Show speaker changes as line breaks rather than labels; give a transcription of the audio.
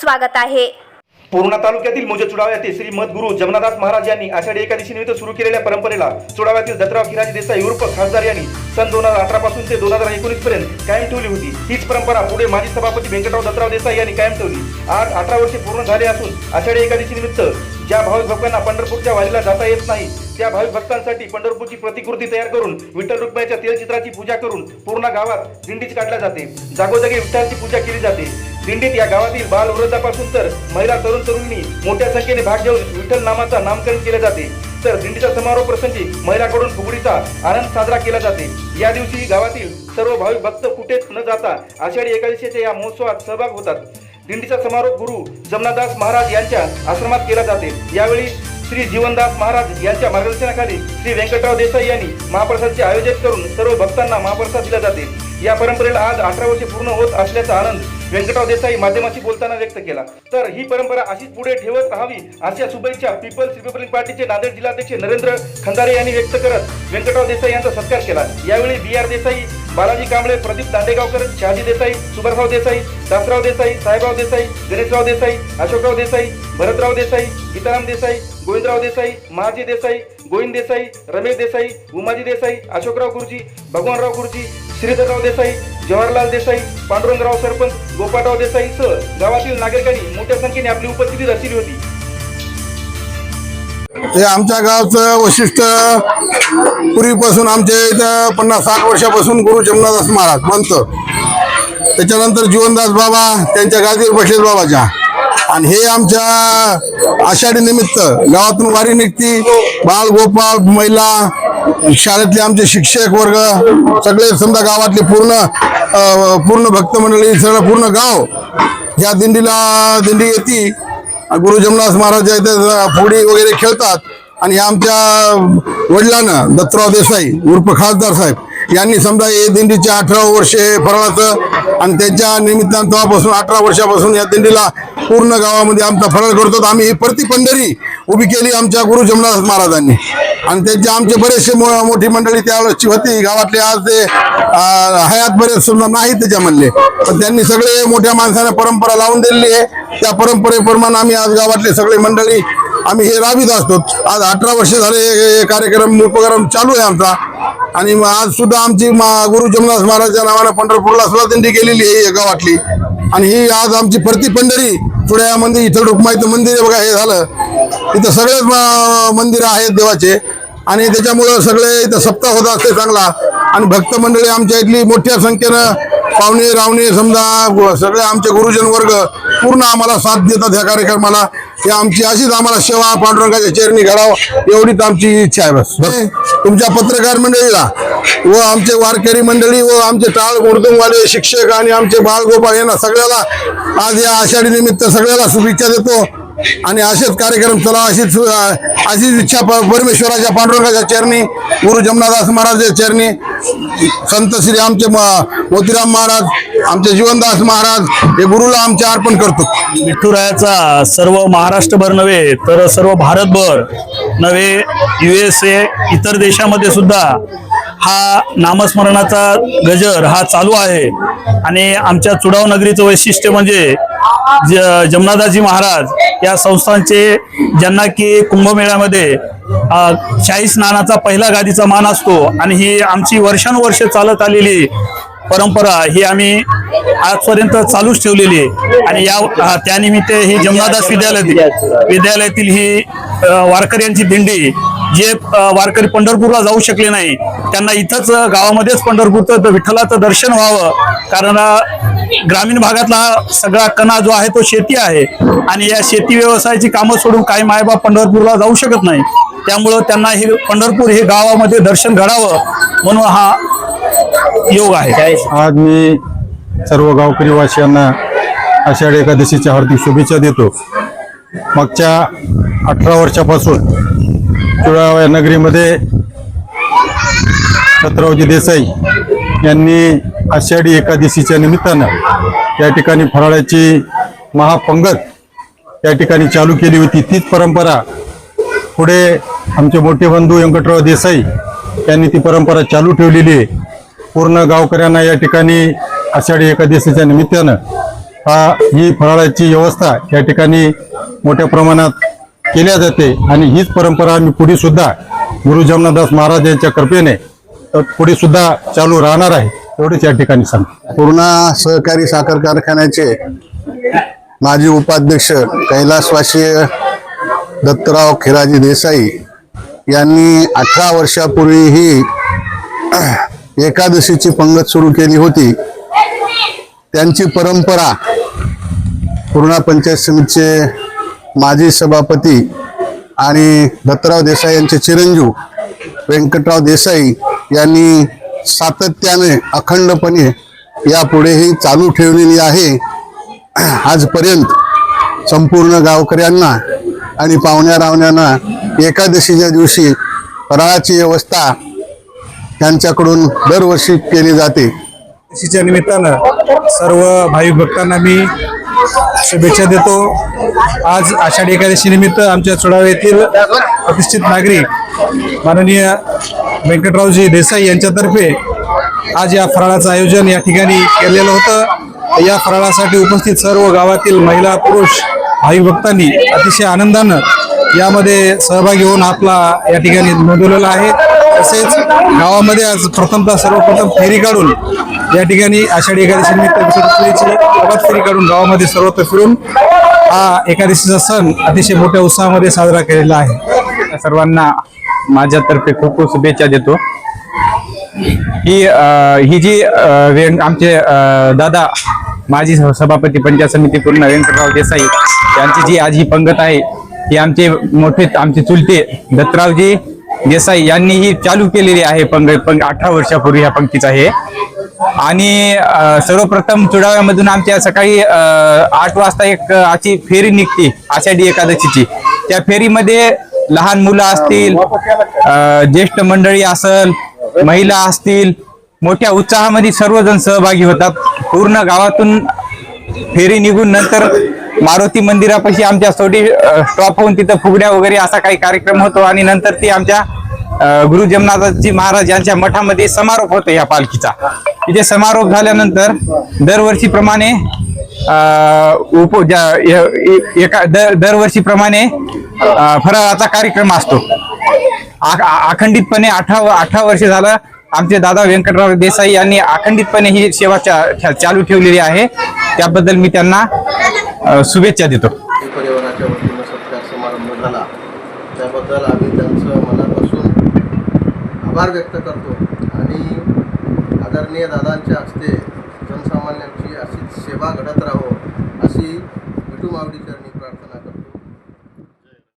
स्वागत आहे.
पूर्णा तालुक्यातील मोजे चुडावा येथे श्री मदगुरु जमनादास महाराज यांनी आषाढी एकादशी निमित्त सुरू केलेल्या परंपरेला चुडाव्यातील दत्तराव किराजी देसाई उर्फ खासदार यांनी सन दोन हजार अठरा पासून ते दोन हजार एकोणीस पर्यंत कायम ठेवली होती. हीच परंपरा पुढे माजी सभापती व्यंकटराव दत्तराव देसाई यांनी कायम ठेवली. आज अठरा वर्षे पूर्ण झाले असून आषाढी एकादशी निमित्त ज्या भाविक भक्तांना पंढरपूरच्या वारीला जाता येत नाही त्या भाविक भक्तांसाठी पंढरपूरची प्रतिकृती तयार करून विठ्ठल रुक्माईच्या तेलचित्राची पूजा करून पूर्ण गावात दिंडीच काढल्या जाते. जागोजागी विठ्ठलाची पूजा केली जाते. दिंडीत या गावातील बाल वृद्धापासून तर महिला तरुण तरुणींनी मोठ्या संख्येने भाग घेऊन विठ्ठल नामाचा नामकरण केले जाते. तर दिंडीचा समारोह प्रसंगी महिलाकडून फुगडीचा आनंद साजरा केला जाते. या दिवशी गावातील सर्व भाविक भक्त कुठेच न जाता आषाढी एकादशीच्या या महोत्सवात सहभाग होतात. दिंडीचा समारोप गुरु जमनादास महाराज यांच्या आश्रमात केला जाते. यावेळी श्री जीवनदास महाराज यांच्या मार्गदर्शनाखाली श्री व्यंकटराव देसाई यांनी महाप्रसादचे आयोजन करून सर्व भक्तांना महाप्रसाद दिला जाते. या परंपरेला आज अठरा वर्षे पूर्ण होत असल्याचा आनंद व्यंकटराव देसाई माध्यमाशी बोलताना व्यक्त केला. तर ही परंपरा अशीच पुढे ठेवत राहावी अशा शुभेच्छा पीपल्स रिपब्लिक पार्टीचे नांदेड जिल्हाध्यक्ष नरेंद्र खंदारे यांनी व्यक्त करत व्यंकटराव देसाई यांचा सत्कार केला. यावेळी बी आर देसाई बालाजी कांबळे प्रदीप दांडेगावकर शहाजी देसाई सुभाषराव देसाई दासराव देसाई साहेबराव देसाई गणेशराव देसाई अशोकराव देसाई भरतराव देसाई गीताराम देसाई गोविंदराव देसाई महाजी देसाई गोविंद देसाई रमेश देसाई उमाजी देसाई अशोकराव गुरुजी भगवानराव गुरुजी श्रीधरराव देसाई जवाहरलाल देसाई पांडुरंगराव सरपंच गोपाळराव देसाई सह गावातील नागरिकांनी मोठ्या संख्येने आपली उपस्थिती दर्शवली होती.
हे आमच्या गावचं वैशिष्ट्य पूर्वीपासून आमच्या इथं पन्नास साठ वर्षापासून गुरु जमनादास महाराज म्हणतं त्याच्यानंतर जीवनदास बाबा त्यांच्या गादीवर बसलेत बाबाच्या. आणि हे आमच्या आषाढी निमित्त गावातून वारी निघती. बाल गोपाळ महिला शाळेतले आमचे शिक्षक वर्ग सगळे समजा गावातले पूर्ण पूर्ण भक्त मंडळी सगळं पूर्ण गाव या दिंडीला दिंडी येते. गुरु जमनास महाराज फुगडी वगैरे खेळतात. आणि आमच्या वडिलांना दत्तराव देसाई उर्फ खासदार साहेब यांनी समजा हे दिंडीचे अठरा वर्षे फराळाचं आणि त्यांच्या निमित्तानं तेव्हापासून अठरा वर्षापासून या दिंडीला पूर्ण गावामध्ये आमचा फराळ करतो आम्ही ही प्रति पंढरी उभी केली आमच्या गुरु जमनाथ महाराजांनी. आणि त्यांचे आमचे बरेचसे मोठी मंडळी त्यावेळेसची होती. गावातले आज ते हयात बरेच समजा नाही त्याच्यामधले. पण त्यांनी सगळे मोठ्या माणसाने परंपरा लावून दिलेली आहे. त्या परंपरेप्रमाणे आम्ही आज गावातले सगळे मंडळी आम्ही हे राबीत असतो. आज अठरा वर्ष झाले हे- हे कार्यक्रम उपक्रम चालू आहे आमचा. आणि मग आज सुद्धा आमची मा- गुरु जमनाथ महाराजच्या नावानं पंढरपूरला सुद्धा दिंडी गेलेली आहे गावातली. आणि ही आज आमची प्रति पंढरी पुण्यामध्ये इथं रुक्माईचं मंदिर बघा हे झालं. इथं सगळेच मंदिर आहेत देवाचे. आणि त्याच्यामुळं सगळे इथं सप्ताह होत असते चांगला. आणि भक्त मंडळी आमच्या इथली मोठ्या संख्येनं पाहुणे रावणे समजा सगळे आमचे गुरुजन वर्ग पूर्ण आम्हाला साथ देतात ह्या कार्यक्रमाला. ही आमची अशीच आम्हाला सेवा पांडुरंगाच्या चरणी घडावं एवढीच आमची इच्छा आहे बस. तुमच्या पत्रकार मंडळीला व आमचे वारकरी मंडळी व आमचे टाळ उर्दुमवाले शिक्षक आणि आमचे बाळगोपाळ यांना सगळ्याला आज या आषाढी निमित्त सगळ्याला शुभेच्छा देतो. आणि असेच कार्यक्रम चला अशीच अशीच इच्छा परमेश्वराच्या पांडुरंगाच्या चरणी गुरु जमनादास महाराजाच्या चरणी संत श्री आमचे म- मोतीराम महाराज आमचे जीवनदास महाराज हे गुरुला आमचे अर्पण करतो.
विठ्ठुरायाचा सर्व महाराष्ट्रभर नव्हे तर सर्व भारतभर नव्हे यू एस ए इतर देशामध्ये सुद्धा हा नामस्मरणाचा गजर हा चालू आहे. आणि आमच्या चुडाव नगरीचं वैशिष्ट्य म्हणजे ज जमनादाजी महाराज या संस्थांचे ज्यांना की कुंभमेळ्यामध्ये शाही स्नानाचा पहिला गादीचा मान असतो आणि ही आमची वर्षानुवर्ष चालत आलेली परंपरा ही आम्ही आजपर्यंत चालूच ठेवलेली आहे. आणि या त्यानिमित्त ही जमनादास विद्यालय विद्यालयातील ही वारकर वारकऱ्यांची दिंडी जे वारकरी पंढरपूरला जाऊ शकले नाही त्यांना इथंच गावामध्येच पंढरपूरचं विठ्ठलाचं दर्शन व्हावं. कारण ग्रामीण भागातला सगळा कणा जो आहे तो शेती आहे. आणि या शेती व्यवसायाची कामं सोडून काही मायबाप पंढरपूरला जाऊ शकत नाही. त्यामुळं त्यांना हे पंढरपूर हे गावामध्ये दर्शन घडावं म्हणून हा योग आहे.
आज मी सर्व गावकरी वासियांना आषाढी एकादशीच्या हार्दिक शुभेच्छा देतो. मागच्या अठरा वर्षापासून या नगरीमध्ये सतरावजी देसाई यांनी आषाढी एकादशीच्या निमित्तानं या ठिकाणी फराळाची महापंगत या ठिकाणी चालू केली होती. तीच परंपरा पुढे आमचे मोठे बंधू व्यंकटराव देसाई यांनी ती परंपरा चालू ठेवलेली आहे. पूर्ण गावकऱ्यांना या ठिकाणी आषाढी एकादशीच्या निमित्तानं हा ही फराळाची व्यवस्था या ठिकाणी मोठ्या प्रमाणात केल्या जाते. आणि हीच परंपरा आम्ही पुढे सुद्धा गुरु जमनादास महाराज यांच्या कृपेने पुढे सुद्धा चालू राहणार आहे. एवढेच या ठिकाणी सांग
पूर्णा सहकारी साखर कारखान्याचे माजी उपाध्यक्ष कैलासवासी दत्तराव खिराजी देसाई यांनी अठरा वर्षापूर्वी ही एकादशीची पंगत सुरू केली होती. त्यांची परंपरा पूर्णा पंचायत समितीचे माजी सभापती आणि दत्तराव देसाई यांचे चिरंजीव व्यंकटराव देसाई यांनी सातत्याने अखंडपणे यापुढेही चालू ठेवलेली आहे. आजपर्यंत संपूर्ण गावकऱ्यांना आणि पाहुण्या रावण्यांना एकादशीच्या दिवशी फराळाची व्यवस्था त्यांच्याकडून दरवर्षी केली जाते.
एकादशीच्या निमित्तानं सर्व भाई भक्तांना मी शुभेच्छा देतो. आज आषाढी एकादशी निमित्त आमच्या चुडावे येथील प्रतिष्ठित नागरिक माननीय व्यंकटरावजी देसाई यांच्यातर्फे आज या फराळाचं आयोजन या ठिकाणी केलेलं होतं. या फराळासाठी उपस्थित सर्व गावातील महिला पुरुष भाई भक्तांनी अतिशय आनंदानं यामध्ये सहभागी होऊन आपला या ठिकाणी नोंदवलेला आहे. तसेच गावामध्ये आज प्रथमतः सर्वप्रथम फेरी काढून या ठिकाणी आषाढी एकादशी निमित्त प्रभात फेरी काढून गावामध्ये सर्वत्र फिरून हा एकादशीचा सण अतिशय मोठ्या उत्साहामध्ये साजरा केलेला आहे.
सर्वांना माझ्यातर्फे खूप खूप शुभेच्छा देतो. ही ही जी आमचे दादा माजी सभापती पंचायत समिती पूर्ण व्यंकटराव देसाई यांची जी आज ही पंगत आहे हे आमचे मोठे आमचे चुलते दत्तरावजी देसाई यांनी ही चालू केलेली आहे पंग पंग अठरा वर्षापूर्वी ह्या पंक्तीचा आहे आणि सर्वप्रथम चुडाव्यामधून आमच्या सकाळी आठ वाजता एक अशी फेरी निघते आषाढी एकादशीची. त्या फेरीमध्ये लहान मुलं असतील ज्येष्ठ मंडळी असल महिला असतील मोठ्या उत्साहामध्ये सर्वजण सहभागी होतात. पूर्ण गावातून फेरी निघून नंतर मारुती मंदिरापाशी आमच्या सोडी स्टॉप होऊन तिथं फुगड्या वगैरे असा काही कार्यक्रम होतो आणि नंतर ती आमच्या गुरु जमनाथजी महाराज यांच्या मठामध्ये समारोप होतो या पालखीचा. इथे समारोप झाल्यानंतर दरवर्षीप्रमाणे उप ज्या- य- एका दर दरवर्षीप्रमाणे फराळाचा कार्यक्रम असतो. अखंडितपणे अठरा अठरा वर्ष झालं आमचे दादा व्यंकटराव देसाई यांनी अखंडितपणे ही सेवा चा- चा- चालू ठेवलेली आहे. त्याबद्दल मी त्यांना शुभेच्छा देतो.
परिवाराच्या वतीनं सत्कार समारंभ झाला. त्याबद्दल आम्ही त्यांचं मनापासून आभार व्यक्त करतो आणि आदरणीय दादांच्या हस्ते जनसामान्यांची अशीच सेवा घडत राहो अशी विठू मावडी करणे